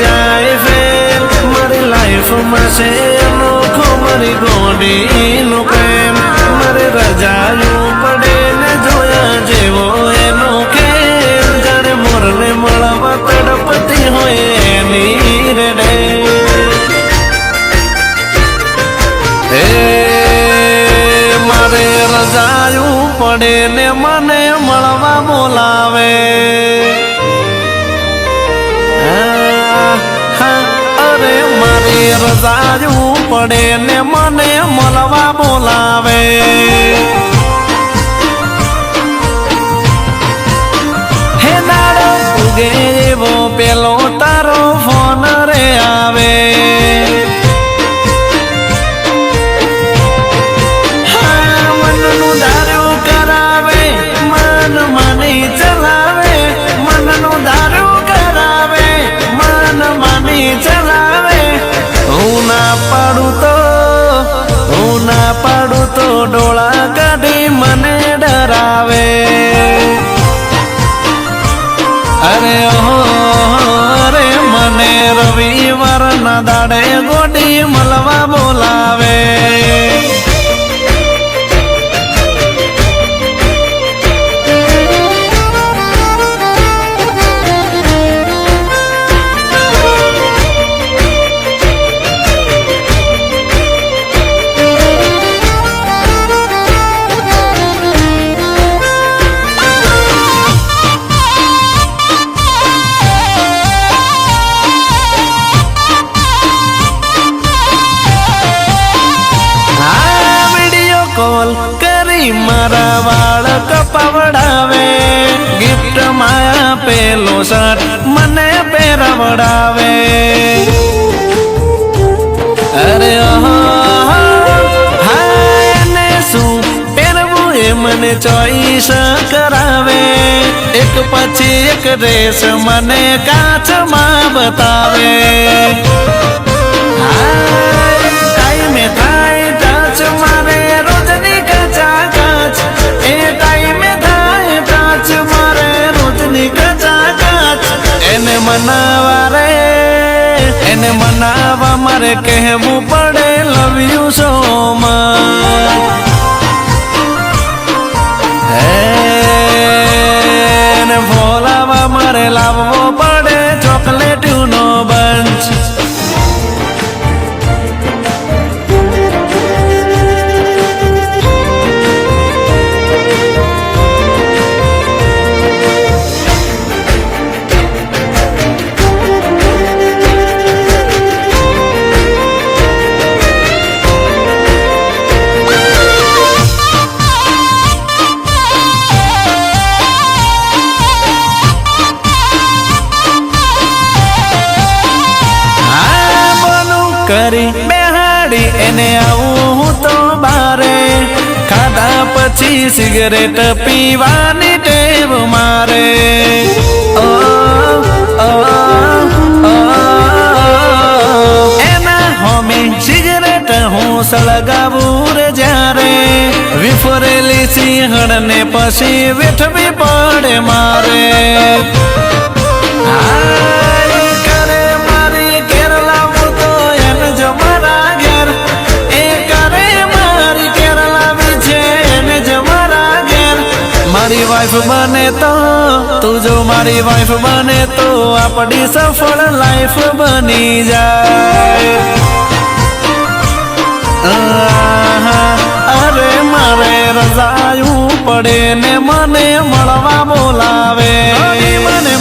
જાય ફેલ મારી લાઈફમાં છે અનોખો મારી ગોડીનો એ મારે રજાયું પડે ને મને મળવા બોલાવે. હા, અરે મારે રજાયું પડે ને મને મળવા બોલાવે. ના પાડું તો ડોળા કાઢી મને ડરાવે. અરે ઓહો, અરે મને રવિવાર ના દાડે ગોડી મળવા બોલાવે. શર્ટ મને પહેરાવડાવે અરે ઓહો, હા એને શું પહેરવું એ મને ચોઈસ કરાવે. એક પછી એક રેસ મને કાચમાં બતાવે. મનાવા એને મનાવા મારે કહેવું પડે લવ યુ સો મચ એને બોલાવા મારે લાવવો પડે કરી બેહાડી એને આવું હું તો બારે. ખાધા પછી સિગરેટ પીવાની ટેવ મારે. ઓ, એના હોમે સિગરેટ હું સળગાવું રે જ્યારે. વિફરેલી સિંહણને પછી વેઠવી પડે મારે. હાય મારી વાઈફ બને તો, તું જો મારી વાઈફ બને તો આપણી સફળ લાઈફ બની જાય. અરે મારે રજાયું પડે ને મને મળવા બોલાવે. મને